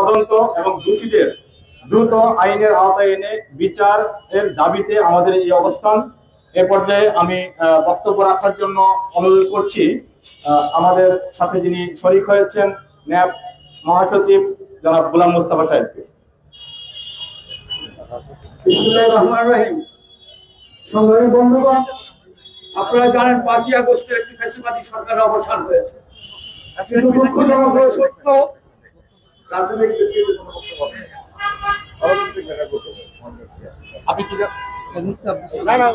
তদন্ত এবং দোষীদের দ্রুত আইনের আওতায় এনে বিচার এর দাবিতে আমাদের এই অবস্থান। এ পর্যায়ে আমি বক্তব্য রাখার জন্য অনুরোধ করছি আমাদের সাথে যিনি শরিক হয়েছেন ন্যাপ মহাসচিব জনাব গুলাম মুস্তাফা সাহেবকে সংগ্রামী বন্ধুগণ আপনারা জানেন পাঁচই আগস্টে একটি ফ্যাসিবাদী সরকারের অবসান হয়েছে। সত্য রাজনৈতিক ব্যক্তিদের কোনো বক্তব্য নেই। আপনি কি না, না?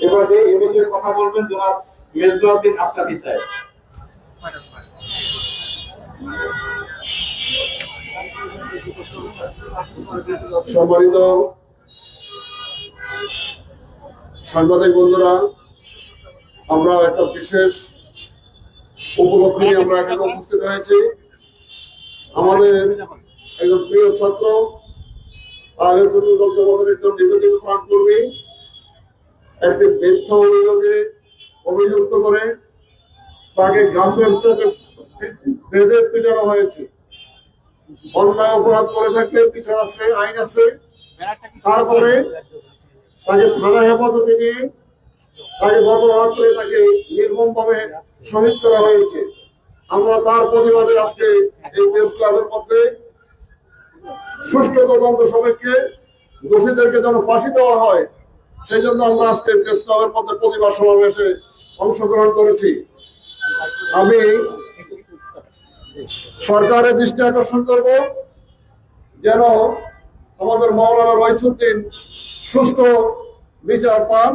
এবারে এ বিষয়ে কথা বলবেন জনাব মেজবাউদ্দিন আশরাফি সাহেব সম্মানিত সাংবাদিক বন্ধুরা, আমরা একটা বিশেষ উপলক্ষে আমরা এখানে উপস্থিত হয়েছি। আমাদের একজন প্রিয় ছাত্র একজন একটি অভিযোগে অভিযুক্ত করে তাকে হয়েছে। অপরাধ করে আছে, আইন আছে। তারপরে তাকে থানা হেফাজতে নিয়ে তাকে গত রাত্রে তাকে নির্মম ভাবে শহীদ করা হয়েছে। আমরা তার প্রতিবাদে আজকে এই প্রেস ক্লাবের মধ্যে সুষ্ঠু তদন্ত সবাইকে দোষীদেরকে যেন ফাঁসি দেওয়া হয়, সেই জন্য আমরা আজকে প্রেস ক্লাবের মধ্যে প্রতিবাদ সমাবেশে অংশগ্রহণ করেছি। আমি সরকারের দৃষ্টি আকর্ষণ করব, যেন আমাদের মাওলানা রইসুদ্দিন সুষ্ঠু বিচার পান।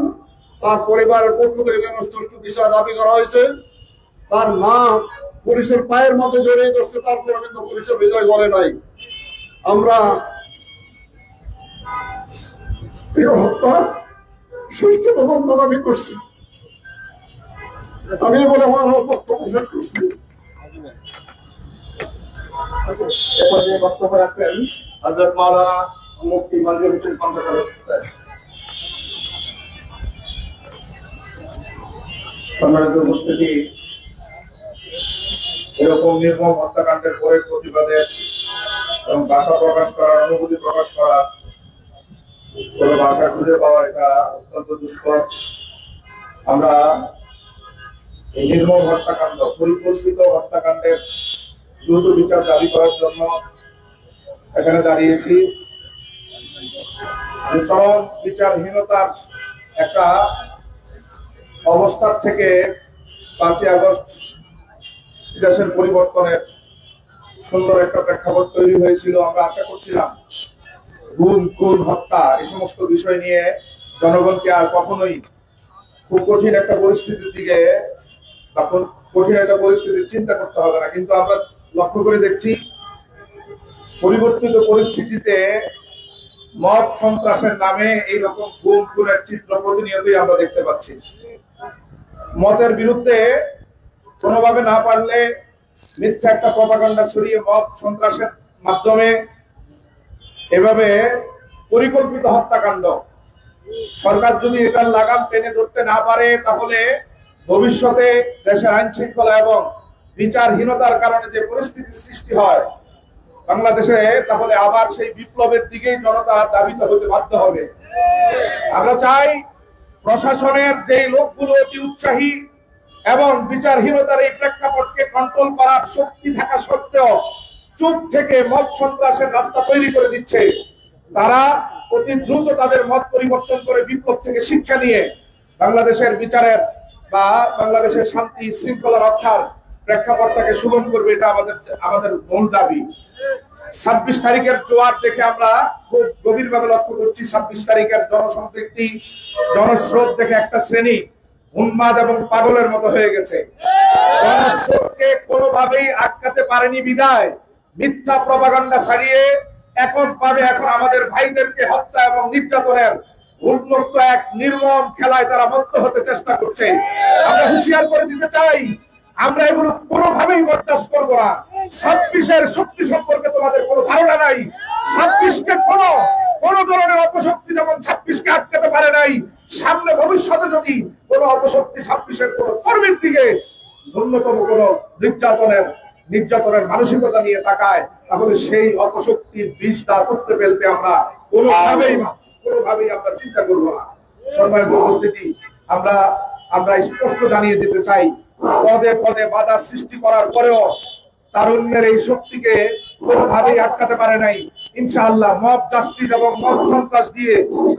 তার পরিবারের পক্ষ থেকে যেন সুষ্ঠু বিচার দাবি করা হয়েছে। তার মা পুলিশের পায়ের মধ্যে জড়িয়ে ধরছে তারপরে কিন্তু পুলিশের বিজয় বলে নাই। আমরা হত্যার সুষ্ঠু তদন্ত দাবি করছি। আমি বলে আমার বক্তব্য শেষ করছি। বক্তব্য রাখবেন হযরত মাওলানা মুফতি মঞ্জুর হোসেন খন্দকার সম্মানিত উপস্থিতি, এরকম নির্মম হত্যাকাণ্ডের পরে প্রতিবাদের এবং ভাষা প্রকাশ করার অনুভূতি প্রকাশ করা, কোনো ভাষা খুঁজে পাওয়া এটা অত্যন্ত দুষ্কর। আমরা এই নির্মম হত্যাকাণ্ড পরিকল্পিত হত্যাকাণ্ডের দ্রুত বিচার দাবি করার জন্য এখানে দাঁড়িয়েছি। যে বিচারহীনতার একটা অবস্থার থেকে পাঁচই আগস্ট দেশের পরিবর্তনের সুন্দর একটা প্রেক্ষাপট তৈরি হয়েছিল। আমরা আশা করছিলাম গুম, খুন, হত্যা এই সমস্ত বিষয় নিয়ে জনগণকে আর কখনোই খুব কঠিন একটা পরিস্থিতির দিকে বা কঠিন একটা পরিস্থিতির চিন্তা করতে হবে না। কিন্তু আমরা লক্ষ্য করে দেখছি পরিবর্তিত পরিস্থিতিতে মদ সন্ত্রাসের নামে এইরকম গুম খুনের চিত্র প্রতিনিয়তই আমরা দেখতে পাচ্ছি। মদের বিরুদ্ধে কোনোভাবে না পারলে মিথ্যা একটা প্রপাগান্ডা ছড়িয়ে মদ সন্ত্রাসের মাধ্যমে এভাবে পরিকল্পিত হত্যাকাণ্ড। সরকার যদি এটার লাগাম টেনে ধরতে না পারে, তাহলে ভবিষ্যতে দেশের আইন শৃঙ্খলা এবং বিচারহীনতার কারণে যে পরিস্থিতি সৃষ্টি হয় বাংলাদেশে তাহলে আবার সেই বিপ্লবের দিকেই জনতা দাবিত হতে বাধ্য হবে। আমরা চাই প্রশাসনের যে লোকগুলো অতি উৎসাহী এবং বিচারহীনতার এই প্রেক্ষাপটকে কন্ট্রোল করার শক্তি থাকা সত্ত্বেও চুপ থেকে মত সন্ত্রাসের রাস্তা তৈরি করে দিচ্ছে। তারা অতি দ্রুত তাদের মত পরিবর্তন করে বিপ্লব থেকে শিক্ষা নিয়ে বাংলাদেশের বিচারের বা বাংলাদেশের শান্তি, শৃঙ্খলা রক্ষার প্রেক্ষাপটটাকে সুগম করবে, এটা আমাদের আমাদের মূল দাবি। ছাব্বিশ তারিখের জোয়ার দেখে আমরা খুব গভীরভাবে লক্ষ্য করছি, ছাব্বিশ তারিখের জনসম্পৃক্তি, জনস্রোত দেখে একটা শ্রেণি উন্মাদ এবং পাগলের মতো হয়ে গেছে। কোনোভাবেই আটকাতে পারেনি বিদায়। মিথ্যা প্রপাগান্ডা ছাড়িয়ে পাবে এখন আমাদের ভাইদেরকে হত্যা এবং নির্যাতনের উন্মুক্ত এক নির্মম খেলায় তারা মুক্ত হতে চেষ্টা করছে। আমরা হুঁশিয়ার করে দিতে চাই আমরা এগুলো কোনোভাবেই বরদাস্ত করব না। ছাব্বিশের শক্তি সম্পর্কে তোমাদের কোনো ধারণা নাই। ছাব্বিশকে কোনো, কোন ধরনের অপশক্তি যেমন ছাব্বিশকে আটকাতে পারে নাই, সামনে ভবিষ্যতে যদি কোন অপশক্তি ছাব্বিশের কোন কর্মীর দিকে ন্যূনতম কোন নির্যাতনের নির্যাতনের মানসিকতা নিয়ে তাকায়, তাহলে সেই অপশক্তির বীজটা করতে ফেলতে আমরা কোনোভাবেই কোনোভাবেই আমরা চিন্তা করব না। সম্মানিত উপস্থিতি, আমরা আমরা স্পষ্ট জানিয়ে দিতে চাই পদে পদে বাধা সৃষ্টি করার পরেও তারুণ্যের এই শক্তিকে কোনোভাবেই আটকাতে পারে নাই। ইনশাআল্লাহ মব জাস্টিস এবং মব সন্ত্রাস দিয়ে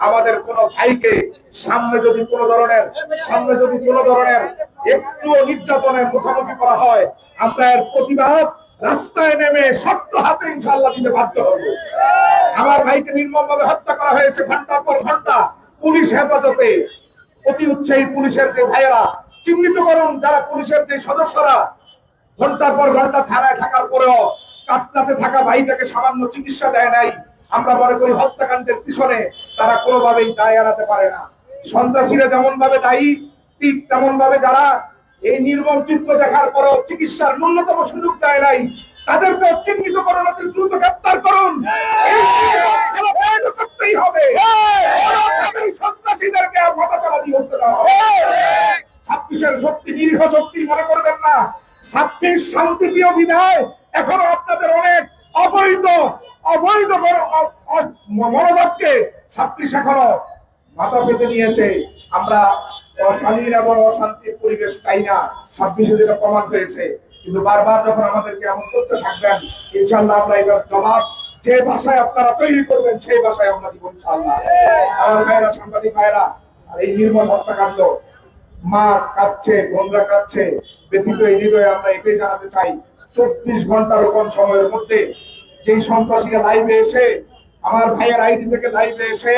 আমাদের কোন ভাইকে সামনে যদি কোনো ধরনের, সামনে যদি কোনো ধরনের একটুও নির্যাতনের মুখোমুখি করা হয়, আমরা এর প্রতিবাদ রাস্তায় নেমে শক্ত হাতে ইনশাআল্লাহ দিতে বাধ্য হব। আমার ভাইকে নির্মমভাবে হত্যা করা হয়েছে ঘণ্টার পর ঘণ্টা পুলিশ হেফাজতে। অতি উৎসাহী পুলিশের যে ভাইয়েরা চিহ্নিত করুন যারা পুলিশের যে সদস্যরা। ঘণ্টার পর ঘণ্টা থানায় থাকার পরেও কাটনাতে থাকা ভাইটাকে সামান্য চিকিৎসা দেয় নাই। আমরা মনে করি হত্যাকাণ্ডের পিছনে তারা কোনোভাবেই দায় এড়াতে পারে না। সন্ত্রাসীরা যেমন ভাবে দায়ী ঠিক তেমন ভাবে যারা এই নির্মম চিত্র দেখার পরেও চিকিৎসার ন্যূনতম সুযোগ দেয় নাই তাদেরকে চিহ্নিত করুন অতি দ্রুত গ্রেপ্তার করুন। করতেই হবে। সন্ত্রাসীদেরকে আর মাথা চালা দিয়ে উঠতে দেওয়া হবে। ছাব্বিশের শক্তি, নিরীহ শক্তি মনে করবেন না। ছাব্বিশ শান্তিপ্রিয় বিধায় এখনও আপনাদের অনেক অবৈধ অবৈধ মনো- মনোভাবকে ছাব্বিশ এখনও মাথা পেতে নিয়েছে। আমরা অশালীন এবং অশান্তির পরিবেশ চাই না। ছাব্বিশে যেটা প্রমাণ হয়েছে। কিন্তু বারবার যখন আমাদেরকে এমন করতে থাকবেন ইনশাল্লাহ আমরা এবার জবাব যে ভাষায় আপনারা তৈরি করবেন, সেই ভাষায় আমরা দিব ইনশাল্লাহ আমার ভাইয়েরা, সাংবাদিক ভাইয়েরা, আর এই নির্মল হত্যাকাণ্ড মা কাঁদছে, বোনরা কাঁদছে। ব্যথিত এই হৃদয়ে আমরা এটাই জানাতে চাই, চব্বিশ ঘণ্টার কম সময়ের মধ্যে যেই সন্ত্রাসীরা লাইভে এসে, আমার ভাইয়ের আইডি থেকে লাইভে এসে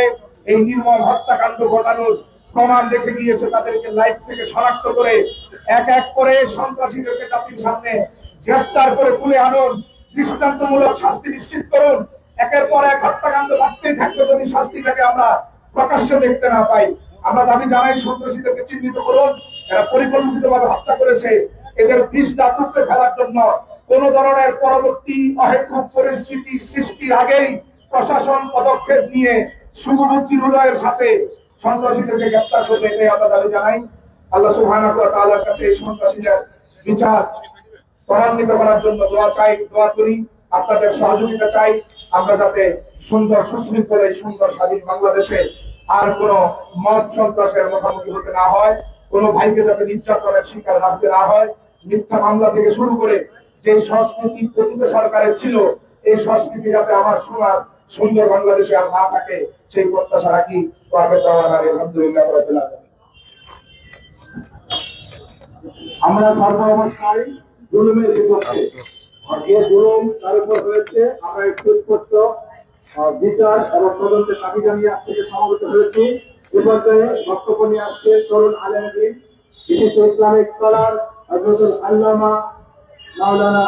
এই নির্মম হত্যাকাণ্ড ঘটানোর প্রমাণ রেখে গিয়েছে তাদেরকে লাইভ থেকে শনাক্ত করে, এক এক করে সন্ত্রাসীদেরকে জাতির সামনে গ্রেপ্তার করে তুলে আনুন, দৃষ্টান্তমূলক শাস্তি নিশ্চিত করুন। একের পর এক হত্যাকাণ্ড বাড়তেই থাকবে যদি শাস্তিটাকে আমরা প্রকাশ্যে দেখতে না পাই। আমরা দাবি জানাই, সন্ত্রাসীদেরকে চিহ্নিত করুন। এরা পরিকল্পিতভাবে হত্যা করেছে। এদের বিষ দাতুত্বে ফেলার জন্য কোন ধরনের পরবর্তী অহেতুক পরিস্থিতি সৃষ্টির আগেই প্রশাসন পদক্ষেপ নিয়ে সুবুদ্ধি হৃদয়ের সাথে সন্ত্রাসীদেরকে গ্রেপ্তার করবে এটাই আমরা দাবি জানাই। আল্লাহ ওয়া কাছে এই সন্ত্রাসীদের বিচার ত্বরান্বিত করার জন্য দোয়া চাই, দোয়া করি। আপনাদের সহযোগিতা চাই। আমরা যাতে সুন্দর, সুশৃঙ্খল এই সুন্দর স্বাধীন বাংলাদেশে আর কোনো মত সন্ত্রাসের মুখোমুখি হতে না হয়, কোনো ভাইকে যাতে নির্যাতনের শিকার রাখতে না হয়। মিথ্যা মামলা থেকে শুরু করে যে সংস্কৃতি প্রকৃত সরকারের ছিল, এই সংস্কৃতি যাতে আমার সোনার সুন্দর বাংলাদেশে আর না থাকে, সেই প্রত্যাশা রাখি। আলহামদুলিল্লাহ আমরা সর্ব অবস্থায় জুলুমের বিপক্ষে। যে জুলুম তার উপর হয়েছে, আমরা একটু বিচার এবং তদন্তের দাবি জানিয়ে আজ থেকে সমাবেত হয়েছি, এ পর্যায়ে বক্তব্য নিয়ে আসছে তরুণ আলমদিন বিশিষ্ট ইসলামিক স্কলার, হজরতুল আল্লামা মাওলানা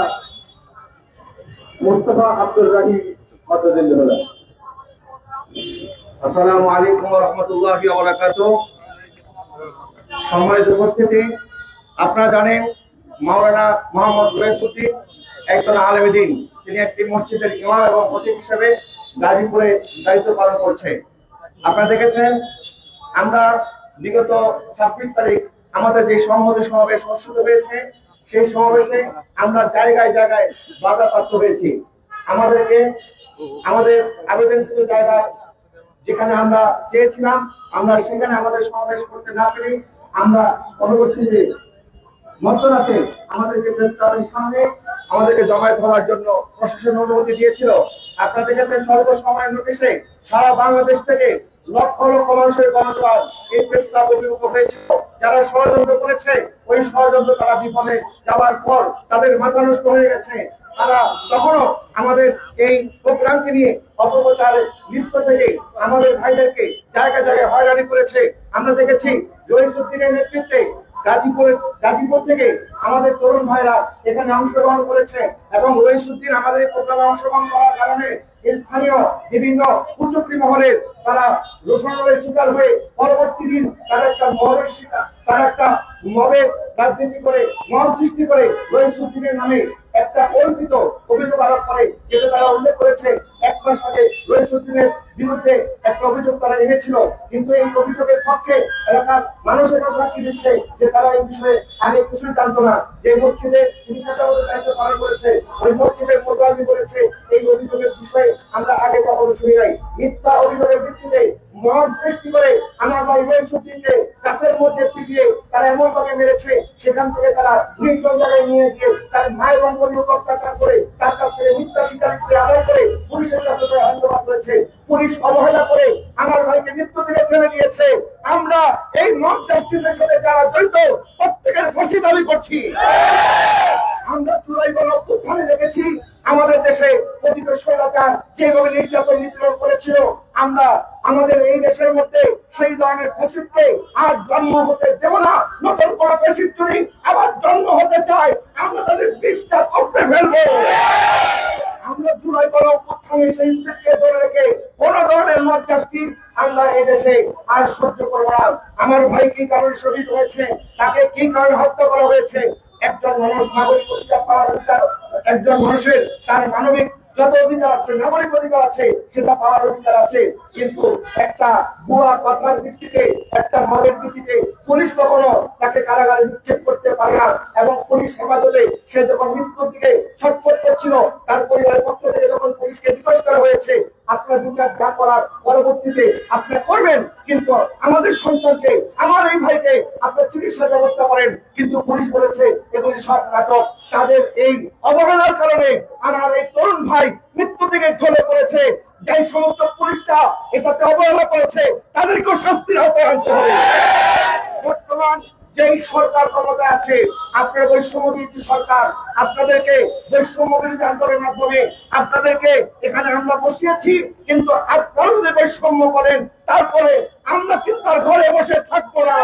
মুস্তফা আব্দুর রাহিম আসসালামু আলাইকুম সম্মানিত উপস্থিতি, আপনারা জানেন মাওলানা মোহাম্মদ রইসুদ্দিন একজন আলেম দিন তিনি একটি মসজিদের ইমাম এবং খতিব হিসেবে গাজীপুরে দায়িত্ব পালন করছে আপনারা দেখেছেন, আমরা বিগত ছাব্বিশ তারিখ আমাদের যে সংহতি সমাবেশ অনুষ্ঠিত হয়েছে, সেই সমাবেশে আমরা জায়গায় জায়গায় বাধাপ্রাপ্ত হয়েছি। আমাদেরকে, আমাদের আবেদনকৃত জায়গায় যেখানে আমরা চেয়েছিলাম, আমরা সেখানে আমাদের সমাবেশ করতে না পেরে আমরা পরবর্তীতে মধ্যরাতে আমাদেরকে সামনে আমাদেরকে জমায়েত হওয়ার জন্য প্রশাসন অনুমতি দিয়েছিল। আপনারা দেখেছেন সর্বসময় নোটিশে সারা বাংলাদেশ থেকে লক্ষ লক্ষ মানুষের গণজোয়ার এই প্রেস ক্লাব অভিমুখ হয়েছিল। যারা ষড়যন্ত্র করেছে, ওই ষড়যন্ত্র তারা বিপদে যাওয়ার পর তাদের মাথা নষ্ট হয়ে গেছে। তারা তখনও আমাদের এই প্রোগ্রামকে নিয়ে অপপ্রচার, লিপ্ত থেকে আমাদের ভাইদেরকে জায়গায় জায়গায় হয়রানি করেছে। আমরা দেখেছি জহিসুদ্দিনের নেতৃত্বে গাজীপুর গাজীপুর থেকে আমাদের তরুণ ভাইরা এখানে অংশগ্রহণ করেছে এবং রহিসুদ্দিন আমাদের এই প্রোগ্রামে অংশগ্রহণ করার কারণে স্থানীয় বিভিন্ন কুচক্রী মহলের তারা রোষণের শিকার হয়ে পরবর্তী দিন তারা একটা মহলের শিকার, তারা একটা মবের রাজনীতি করে, মহল সৃষ্টি করে রহিসুদ্দিনের নামে একটা কল্পিত অভিযোগ আরোপ করে, যেটা তারা উল্লেখ করেছে, এক মাস আগে রহিসুদ্দিনের বিরুদ্ধে একটা অভিযোগ তারা এনেছিল। কিন্তু এই অভিযোগের পক্ষে এলাকার মানুষ এটা সাক্ষী দিচ্ছে যে তারা এই বিষয়ে আগে কিছুই জানতো না। যে মসজিদে তিনি দায়িত্ব পালন করেছে, ওই মসজিদের মোতাবি করেছে, এই অভিযোগের বিষয়ে আমরা আগে কখনো শুনি নাই। মিথ্যা অভিযোগের ভিত্তিতে মহৎ সৃষ্টি করে আমার ভাই রহিসুদ্দিনকে গাছের মধ্যে পিটিয়ে তারা এমন ভাবে মেরেছে, সেখান থেকে তারা নির্জন জায়গায় নিয়ে গিয়ে মায়ের রঙ্গনীয় অত্যাচার করে, তার কাছ থেকে মিথ্যা স্বীকারিত্ব আদায় করে পুলিশের কাছে ধন্যবাদ করেছে পুলিশ অবহেলা করে আমার ভাইকে মৃত্যু থেকে ফেলে দিয়েছে। আমরা এই মব জাস্টিসের সাথে যারা জড়িত, প্রত্যেকের ফাঁসি দাবি করছি। আমরা চুরাই গণ অভ্যুত্থানে দেখেছি, আমাদের দেশে পতিত স্বৈরাচার যেভাবে নির্যাতন নিপীড়ন করেছিল, আমরা আমাদের এই দেশের মধ্যে সেই ধরনের ফেসিডকে আর জন্ম হতে দেব না। নতুন কোন ফেসিড যদি আবার জন্ম হতে চায় আমরা তাদের বিষটা করতে ফেলব আমরা জুলাই বড় অভ্যুত্থানে সেই দিককে ধরে রেখে কোন ধরনের মজ্জাস্তি আমরা এদেশে আর সহ্য করব না। আমার ভাই কি কারণে শহীদ হয়েছে? তাকে কি কারণে হত্যা করা হয়েছে? একজন মানুষ নাগরিক অধিকার পাওয়ার অধিকার, একজন মানুষের তার মানবিক যত অধিকার আছে, নাগরিক অধিকার আছে, সেটা পাওয়ার অধিকার আছে। কিন্তু একটা বুয়া কথার ভিত্তিতে, একটা মদের ভিত্তিতে পুলিশ কখনো তাকে কারাগারে নিক্ষেপ করতে পারে না। এবং পুলিশ হেফাজতে সে যখন মৃত্যুর দিকে ছটফট করছিল, তার পরিবারের পক্ষ থেকে যখন পুলিশকে রিকোয়েস্ট করা হয়েছে, আপনার বিচার যা করার পরবর্তীতে আপনি করবেন? কিন্তু আমাদের সন্তানকে, আমার এই ভাইকে আপনার চিকিৎসার ব্যবস্থা করেন। কিন্তু পুলিশ বলেছে, এগুলি সব নাটক। তাদের এই অবহেলার কারণে আমার এই তরুণ ভাই মৃত্যু থেকে ঢলে পড়েছে। যে সমস্ত পুলিশটা এটাতে অবহেলা করেছে, তাদেরকেও শাস্তির আওতায় আনতে হবে। বর্তমান যেই সরকার আছে বৈষম্য সরকার, আপনাদেরকে বৈষম্য আন্দোলনের মাধ্যমে আপনাদেরকে এখানে আমরা বসিয়েছি, কিন্তু আপনারা যদি বৈষম্য করেন, তারপরে আমরা কিন্তু আর ঘরে বসে থাকব না।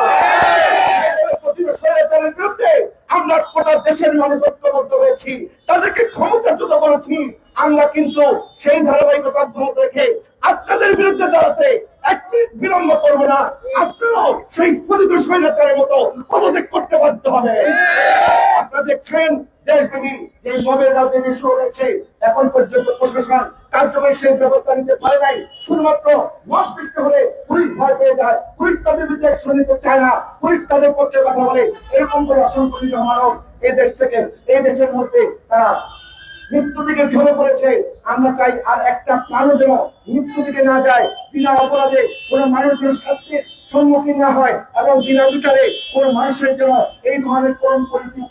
বিরুদ্ধে আমরা গোটা দেশের মানুষ ঐক্যবদ্ধ হয়েছি, তাদেরকে ক্ষমতাচ্যুত করেছি, আমরা কিন্তু সেই ধারাবাহিকতা রেখে আপনাদের বিরুদ্ধে দাঁড়াতে এক মিনিট বিলম্ব করব না। আপনারাও সেই প্রতিত স্বৈরাচারের মতো পদত্যাগ করতে বাধ্য হবে। আপনারা দেখছেন ব্যবস্থা নিতে পারে নাই। শুধুমাত্র মত সৃষ্টি ভয় পেয়ে যায়। পুলিশ চায় না। পুলিশ তাদের পক্ষে কথা বলে। এরকম করে অসংখ্য মানব এই দেশ থেকে, এই দেশের মধ্যে তারা মৃত্যু দিকে ঝরে পড়েছে। আমরা চাই আর একটা প্রাণও যেন মৃত্যু দিকে না যায়। বিনা অপরাধে কোনো মানুষের শাস্তির সম্মুখীন না হয় এবং বিনা বিচারে কোনো মানুষের জন্য এই ধরনের কোন পরিস্থিতি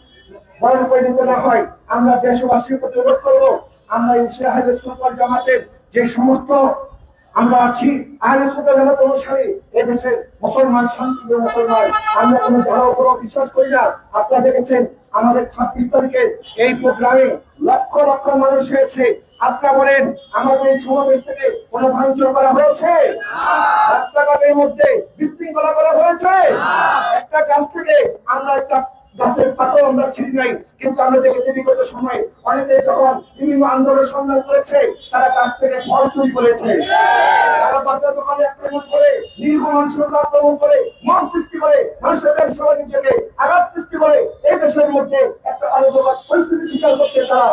বরণ পরিণত না হয়। আমরা দেশবাসীর প্রতি অনুরোধ করব, আমরা এই হাজার সুলতান জামাতের যে সমস্ত আমরা আছি আহলে সুলতান জামাত অনুসারী এদেশের মুসলমান শান্তি মুসলমান। আমরা কোনো ধর্ম উপর বিশ্বাস করি না। আপনারা দেখেছেন, আমাদের ছাব্বিশ তারিখে এই প্রোগ্রামে লক্ষ লক্ষ মানুষ হয়েছে। আপনারা বলেন, আমাদের এই সমাবেশ থেকে কোনো ভাঙচুর করা হয়েছে? রাস্তাঘাটের মধ্যে বিশৃঙ্খলা করা হয়েছে? একটা গাছ থেকে আমরা একটা গাছের পাতাও আমরা ছিঁড়ি নাই, কিন্তু আমরা দেখেছি বিগত সময়ে অনেকে যখন বিভিন্ন আন্দোলন সন্ধান করেছে, তারা গাছ থেকে ফল চুরি করেছে। তারা বাচ্চা দোকানে আক্রমণ করে দীর্ঘ মানুষের আক্রমণ করে, মন সৃষ্টি করে, মানুষের ব্যবসা বাণিজ্যকে আঘাত সৃষ্টি করে। এই দেশের মধ্যে একটা আলোচনা পরিস্থিতি স্বীকার করতে তারা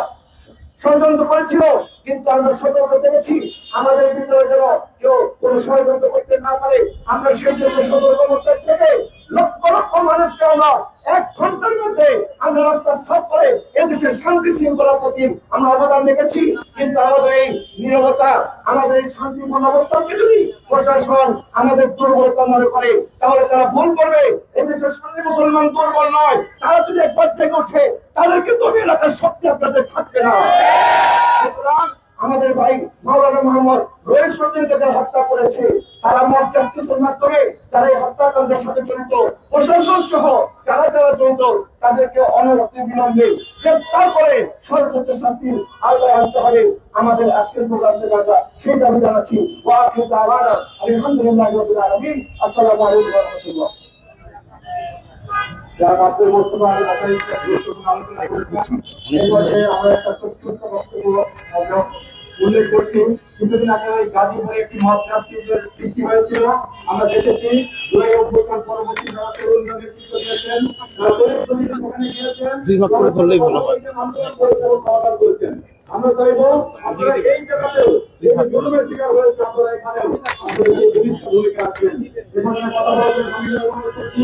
ষড়যন্ত্র করেছিল, কিন্তু আমরা সতর্ক দেখেছি, আমাদের ভিতরে যেন কেউ কোন ষড়যন্ত্র করতে না পারে, আমরা সেই জন্য সতর্ক অবস্থায় থেকে লক্ষ লক্ষ মানুষকে আমরা এক ঘণ্টার মধ্যে আমরা রাস্তা সাফ করে এদেশের শান্তি শৃঙ্খলার প্রতি আমরা অবদান রেখেছি, কিন্তু আমাদের এই নিরবতা, আমাদের এই শান্তিপূর্ণ অবস্থানকে যদি প্রশাসন আমাদের দুর্বলতা মনে করে, তাহলে তারা ভুল করবে। এদেশের সুন্নি মুসলমান দুর্বল নয়, তারা যদি একবার থেকে ওঠে তাদেরকে তবে এলাকার শক্তি আপনাদের থাকবে না। আমাদের ভাই মাওলানা মোহাম্মদ রয়েস রুদ্দিনকে যারা হত্যা করেছে, তারা মত জাস্টিসের মাধ্যমে যারা এই হত্যাকাণ্ডের সাথে জড়িত, প্রশাসন সহ যারা যারা জড়িত, তাদেরকে অনবরত বিলম্বে গ্রেফতার করে সর্বোচ্চ শান্তির আওতায় আনতে হবে। আমাদের আজকের প্রোগ্রাম আমরা সেই দাবি জানাচ্ছি। দাওয়ানা, আলহামদুলিল্লাহ আসসালামু আলাইকুম ওয়া রাহমাতুল্লাহ। উল্লেখ করছি। কিছুদিন আগে ওই গাজীপুরে একটি মত রাষ্ট্রের সৃষ্টি হয়েছিল। আমরা দেখেছি দুই অভ্যুত্থান পরবর্তী যারা তরুণরা নেতৃত্ব দিয়েছেন তারা তরুণ তরুণীরা সেখানে গিয়েছেন। দুই ভাগ করে ধরলেই ভালো হয়। আন্দোলন করেছেন এবং সমাধান করেছেন। আমরা চাইব আপনারা এই জায়গাতেও যে জুলুমের শিকার হয়েছে আপনারা এখানেও আপনাদের ভূমিকা রাখবেন এখানে কথা বলতে আমি অনুরোধ করছি।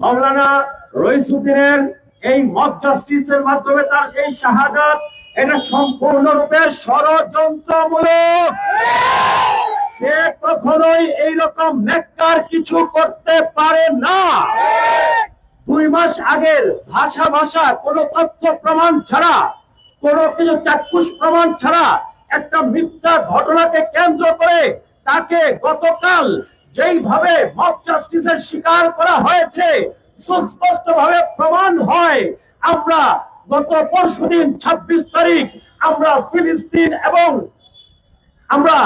মাওলানা রইসুদ্দিনের এই মত জাস্টিসের মাধ্যমে তার এই শাহাদাত, এটা সম্পূর্ণরূপে ষড়যন্ত্রমূলক। সে কখনোই এইরকম নেককার কিছু করতে পারে না। দুই মাস আগের ভাষা ভাষা, কোনো তথ্য প্রমাণ ছাড়া, কোনো কিছু চাক্ষুষ প্রমাণ ছাড়া একটা মিথ্যা ঘটনাকে কেন্দ্র করে তাকে গতকাল যেইভাবে মব জাস্টিসের শিকার করা হয়েছে সুস্পষ্ট ভাবে প্রমাণ হয়, আমরা গত পরশুদিন ছাব্বিশ তারিখ আমরা ফিলিস্তিন এবং আমরা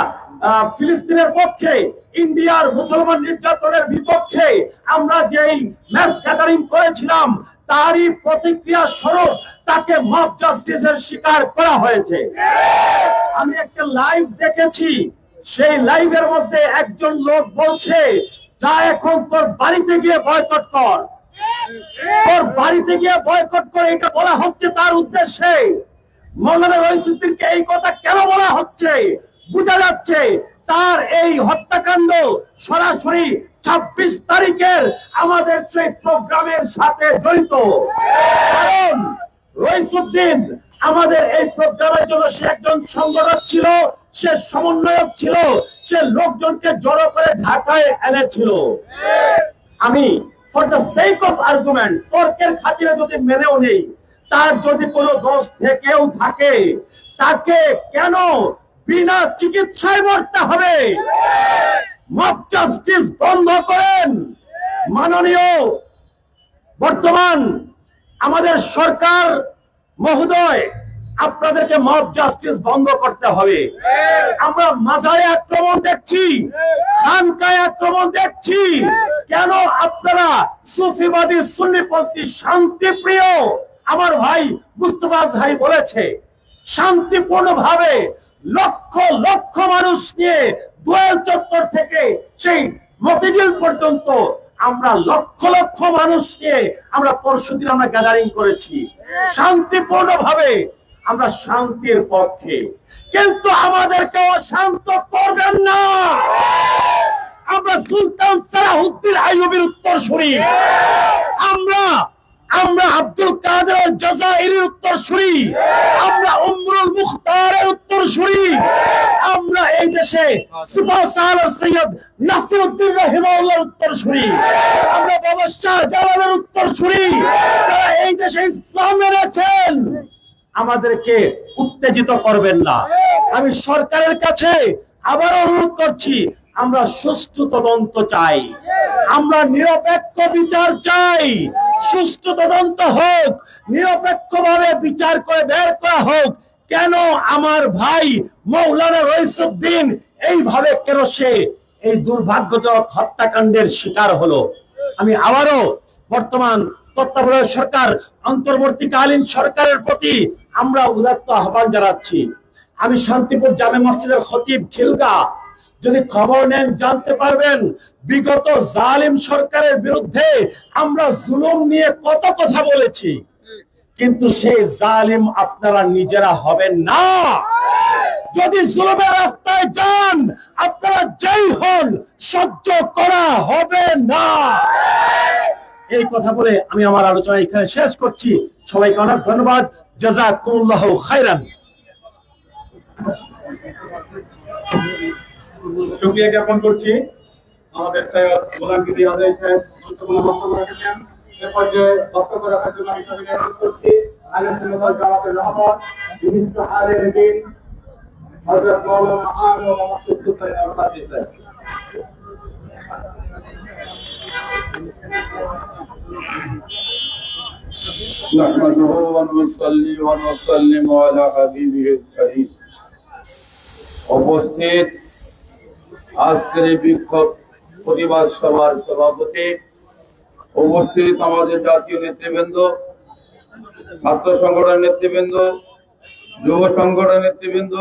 ফিলিস্তিনের পক্ষে, ইন্ডিয়ার মুসলমান নির্যাতনের বিপক্ষে আমরা যেই ম্যাচ গ্যাদারিং করেছিলাম, তারই প্রতিক্রিয়া স্বরূপ তাকে মব জাস্টিসের শিকার করা হয়েছে। আমি একটা লাইভ দেখেছি। সেই লাইভের মধ্যে একজন লোক বলছে, যা এখন তোর বাড়িতে গিয়ে বয়কট কর। তোর বাড়িতে গিয়ে বয়কট করে এটা বলা হচ্ছে তার উদ্দেশ্যে। এই কথা কেন বলা হচ্ছে? বোঝা যাচ্ছে তার এই হত্যাকাণ্ড সরাসরি ছাব্বিশ তারিখের আমাদের সেই প্রোগ্রামের সাথে জড়িত। কারণ রহিসুদ্দিন আমাদের এই প্রোগ্রামের জন্য সে একজন সংগঠক ছিল। সে সমন্বয়ক ছিল, সে লোকজনকে জড়ো করে ঢাকায় এনেছিল। আমি for the sake of argument তর্কের খাতিরে যদি মেনেও নেই, তার যদি কোনো দোষ থেকেও থাকে, তাকে কেন বিনা চিকিৎসায় মরতে হবে? মব জাস্টিস বন্ধ করেন। মাননীয় বর্তমান আমাদের সরকার মহোদয় আপনাদেরকে মব জাস্টিস বন্ধ করতে হবে। আমরা মাজারে আক্রমণ দেখছি, খানকায় আক্রমণ দেখছি। কেন আপনারা সুফিবাদী, সুন্নিপন্থী, শান্তিপ্রিয়? আমার ভাই মুস্তফা ভাই বলেছে শান্তিপূর্ণ ভাবে লক্ষ লক্ষ মানুষ নিয়ে দোয়েল চত্বর থেকে সেই মতিঝিল পর্যন্ত আমরা লক্ষ লক্ষ মানুষ নিয়ে আমরা পরশুদিন আমরা গ্যাদারিং করেছি। শান্তিপূর্ণ ভাবে আমরা শান্তির পক্ষে। কিন্তু আমাদেরকে অশান্ত করবেন না। আমরা সুলতান সালাহুদ্দিন উত্তর শুনি আমরা আমরা আব্দুল কাদের জাজাইরের উত্তর শুনি আমরা উমরুল মুখতারের উত্তর শুনি আমরা এই দেশে সুপার সালার সৈয়দ নাসিরউদ্দিন উত্তর শুনি আমরা বাবা শাহ জালালের যারা এই দেশে ইসলাম এনেছেন আমাদেরকে উত্তেজিত করবেন না। আমি সরকারের কাছে আবার অনুরোধ করছি, আমরা সুষ্ঠু তদন্ত চাই। আমরা নিরপেক্ষ বিচার চাই। সুষ্ঠু তদন্ত হোক, নিরপেক্ষভাবে বিচার করে বের করা হোক। কেন আমার ভাই মৌলানা রইসুদ্দিন এইভাবে কেন সে এই দুর্ভাগ্যজনক হত্যাকাণ্ডের শিকার হলো? আমি আবারও বর্তমান তত্ত্বাবধায়ক সরকার, অন্তর্বর্তীকালীন সরকারের প্রতি আমরা উদাত্ত আহ্বান জানাচ্ছি। আমি শান্তিপুর জামে মসজিদের খতিব খিলগা। যদি খবর নেন, জানতে পারবেন, বিগত জালিম সরকারের বিরুদ্ধে আমরা জুলুম নিয়ে কত কথা বলেছি। কিন্তু সেই জালিম আপনারা নিজেরা হবেন না। যদি জুলুমের রাস্তায় যান, আপনারা যেই হন, সহ্য করা হবে না। এই কথা বলে আমি আমার আলোচনা এখানে শেষ করছি। সবাইকে অনেক ধন্যবাদ। জাজাকুমুল্লাহ খাইরান শুক্রিয়া জ্ঞাপন করছি, আমাদের সৈয়দ গোলামগিরি আদায় সাহেব, গুরুত্বপূর্ণ বক্তব্য রেখেছেন। এ পর্যায়ে বক্তব্য রাখার জন্য আমি সবাইকে অনুরোধ করছি। আলেম সুন্নাত জামাতের রহমান, বিশিষ্ট আলেম দিন হযরত মাওলানা আলম মাসুদ হুসাইন نحمده ونصلي ونسلم على حبيبه الكريم উপস্থিত আজকের এই বিক্ষোভ প্রতিবাদ সভার সভাপতি উপস্থিত আমাদের জাতীয় নেতৃবৃন্দ ছাত্র সংগঠনের নেতৃবৃন্দ যুব সংগঠনের নেতৃবৃন্দ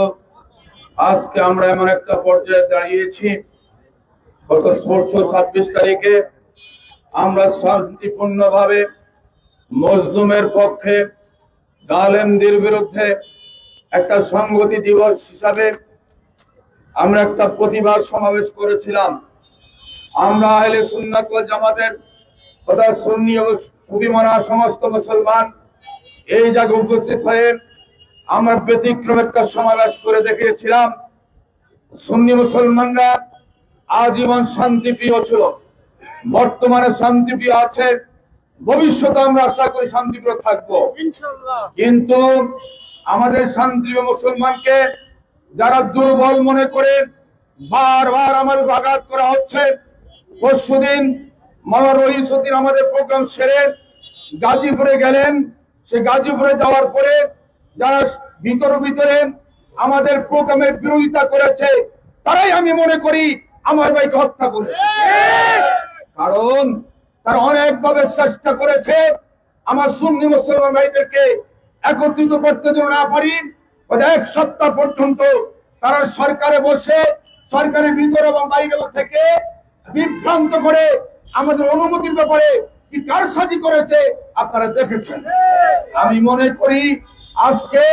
আজকে আমরা এমন একটা পর্যায়ে দাঁড়িয়েছি গত ষোলশো ছাব্বিশ তারিখে আমরা শান্তিপূর্ণভাবে মজলুমের পক্ষে জালেমদের বিরুদ্ধে একটা সংগতি দিবস হিসাবে আমরা একটা প্রতিবাদ সমাবেশ করেছিলাম। আমরা আহলে সুন্নাত জামাতের তথা সুন্নি ও সুবিমানা সমস্ত মুসলমান এই জায়গায় উপস্থিত হয়ে আমরা ব্যতিক্রম একটা সমাবেশ করে দেখিয়েছিলাম। সুন্নি মুসলমানরা আজীবন শান্তিপ্রিয় ছিল। বর্তমানে শান্তিপ্রিয় আছে। ভবিষ্যতে আমরা আশা করি শান্তিপ্রিয় থাকব। কিন্তু আমাদের শান্তিপ্রিয় মুসলমানকে যারা দুর্বল মনে করে বারবার আমাদের আঘাত করা হচ্ছে পরশুদিন রহিসুদ্দিন আমাদের প্রোগ্রাম সেরে গাজীপুরে গেলেন। সে গাজীপুরে যাওয়ার পরে যারা ভিতর ভিতরে আমাদের প্রোগ্রামের বিরোধিতা করেছে তারাই আমি মনে করি আমার ভাইকে হত্যা করেছে কারণ তারা অনেকভাবে চেষ্টা করেছে আমার সুন্নি মুসলমান ভাইদেরকে একত্রিত করতে যেন না পারি। এক সপ্তাহ পর্যন্ত তারা সরকারে বসে, সরকারের ভিতর এবং বাইরে থেকে বিভ্রান্ত করে আমাদের অনুমতির ব্যাপারে কি কারসাজি করেছে আপনারা দেখেছেন। আমি মনে করি আজকে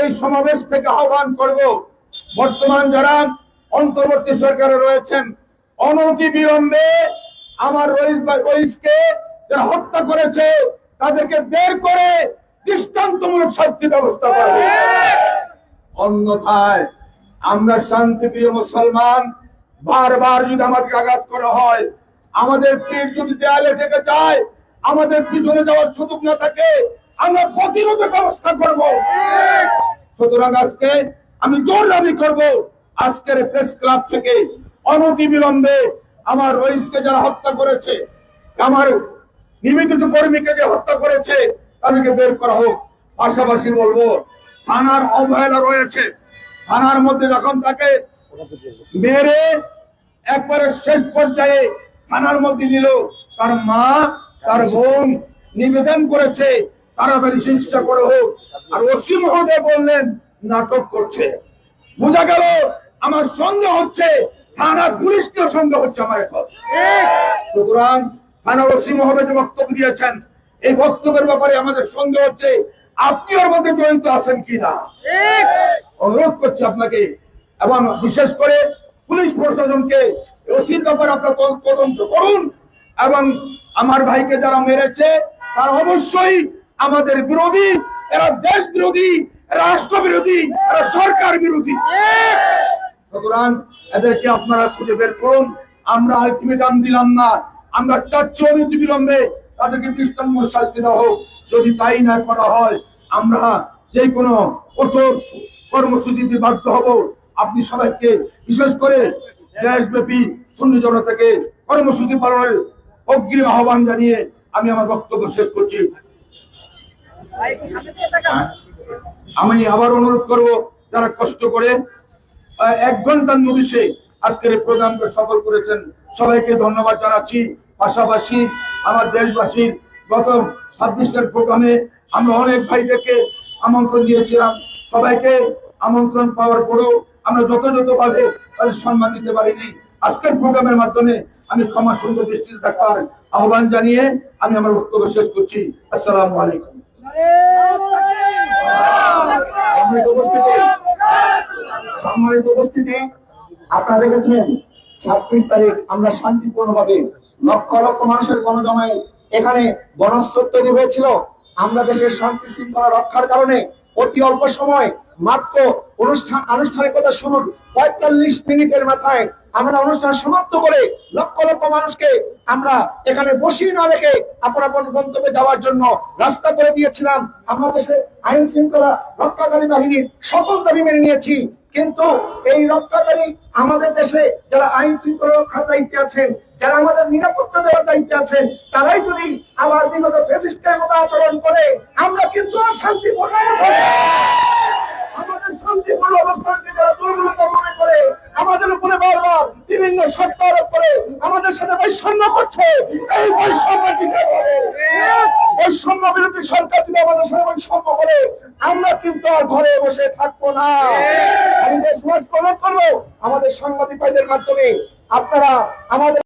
এই সমাবেশ থেকে আহ্বান করব, বর্তমান যারা অন্তর্বর্তী সরকারে রয়েছেন, অনতি বিলম্বে আমার রইস যারা হত্যা করেছে, তাদেরকে বের করে দৃষ্টান্তমূলক শাস্তি ব্যবস্থা করবে অন্যথায় আমরা শান্তিপ্রিয় মুসলমান, বারবার যদি আমাকে আঘাত করা হয়, আমাদের পিঠ যদি দেয়ালে থেকে যায়, আমাদের পিছনে যাওয়ার সুযোগ না থাকে, আমরা প্রতিরোধের ব্যবস্থা করব। সুতরাং আজকে আমি জোর দাবি করব, আজকের প্রেস ক্লাব থেকে অনতি বিলম্বে আমার রইসকে যারা হত্যা করেছে, আমার নিবেদিত কর্মীকে যে হত্যা করেছে, তাদেরকে বের করা হোক। পাশাপাশি বলব, থানার অবহেলা রয়েছে। থানার মধ্যে যখন তাকে মেরে একবারে শেষ পর্যায়ে থানার মধ্যে দিল তার মা, তার বোন নিবেদন করেছে, তাড়াতাড়ি চিকিৎসা করে হোক। আর ওসি মহোদয় বললেন, নাটক করছে। বোঝা গেল, আমার সন্দেহ হচ্ছে থানার পুলিশকেও সন্দেহ হচ্ছে আমার এখন। সুতরাং ওসি যে বক্তব্য দিয়েছেন, এই বক্তব্যের ব্যাপারে আমাদের সন্দেহ হচ্ছে, আপনি ওর মধ্যে জড়িত আছেন কিনা? অনুরোধ করছি আপনাকে, এবং বিশেষ করে পুলিশ প্রশাসনকে, ওসির ব্যাপারে আপনার তদন্ত করুন, এবং আমার ভাইকে যারা মেরেছে, তারা অবশ্যই আমাদের বিরোধী, এরা দেশ বিরোধী রাষ্ট্র বিরোধী এরা সরকার বিরোধী সুতরাং এদেরকে আপনারা খুঁজে বের করুন। আমরা আলটিমেটাম দিলাম না। আমরা চাচ্ছি অনতি বিলম্বে তাদেরকে দৃষ্টান্ত শাস্তি দেওয়া হোক। যদি তাই না করা হয় আমরা যে কোনো কঠোর কর্মসূচিতে বাধ্য হব। আপনি সবাইকে বিশেষ করে দেশব্যাপী সুন্নি জনতাকে কর্মসূচি পালনের অগ্রিম আহ্বান জানিয়ে আমি আমার বক্তব্য শেষ করছি। আমি আবার অনুরোধ করব যারা কষ্ট করে এক ঘণ্টার নোটিশে আজকের এই প্রোগ্রামকে সফল করেছেন। সবাইকে ধন্যবাদ জানাচ্ছি। পাশাপাশি আমার দেশবাসীর গত ছাব্বিশের প্রোগ্রামে আমরা অনেক ভাইদেরকে আমন্ত্রণ দিয়েছিলাম। সবাইকে আমন্ত্রণ পাওয়ার পরেও আমরা যথাযথভাবে তাদের সম্মান দিতে পারিনি। আজকের প্রোগ্রামের মাধ্যমে আমি ক্ষমা সুন্দর দৃষ্টিতে দেখার আহ্বান জানিয়ে আমি আমার বক্তব্য শেষ করছি। আসসালামু আলাইকুম। সম্মানিত উপস্থিতি। আপনারা দেখেছেন, ছাব্বিশ তারিখ আমরা শান্তিপূর্ণভাবে লক্ষ লক্ষ মানুষের গণজমায়েত এখানে বনস্রোত তৈরি হয়েছিল। আমরা দেশের শান্তি শৃঙ্খলা রক্ষার কারণে অতি অল্প সময় মাত্র অনুষ্ঠান, আনুষ্ঠানিকতা শুরুর পঁয়তাল্লিশ মিনিটের মাথায় আমরা অনুষ্ঠান সমাপ্ত করে লক্ষ লক্ষ মানুষকে আমরা এখানে বসিয়ে না রেখে আপন আপন গন্তব্যে যাওয়ার জন্য রাস্তা করে দিয়েছিলাম। আমরা দেশে আইন শৃঙ্খলা রক্ষাকারী বাহিনীর সকল দাবি মেনে নিয়েছি। কিন্তু এই রক্ষাকারী আমাদের দেশে যারা আইন শৃঙ্খলা রক্ষার দায়িত্বে আছেন, যারা আমাদের নিরাপত্তা দেওয়ার দায়িত্বে আছেন, তারাই যদি আবার বিগত ফেসিস্টের মতো আচরণ করে, আমরা কিন্তু শান্তিপূর্ণ আমাদের উপরে বারবার বিভিন্ন শর্ত আরোপ করে, আমাদের সাথে বৈষম্য করছে, এই বৈষম্য বিরোধী সরকার যদি আমাদের সাথে বৈষম্য করে, আমরা কিন্তু আর ঘরে বসে থাকব না। আমি দেশবাসী করব। আমাদের সাংবাদিক ভাইদের মাধ্যমে আপনারা আমাদের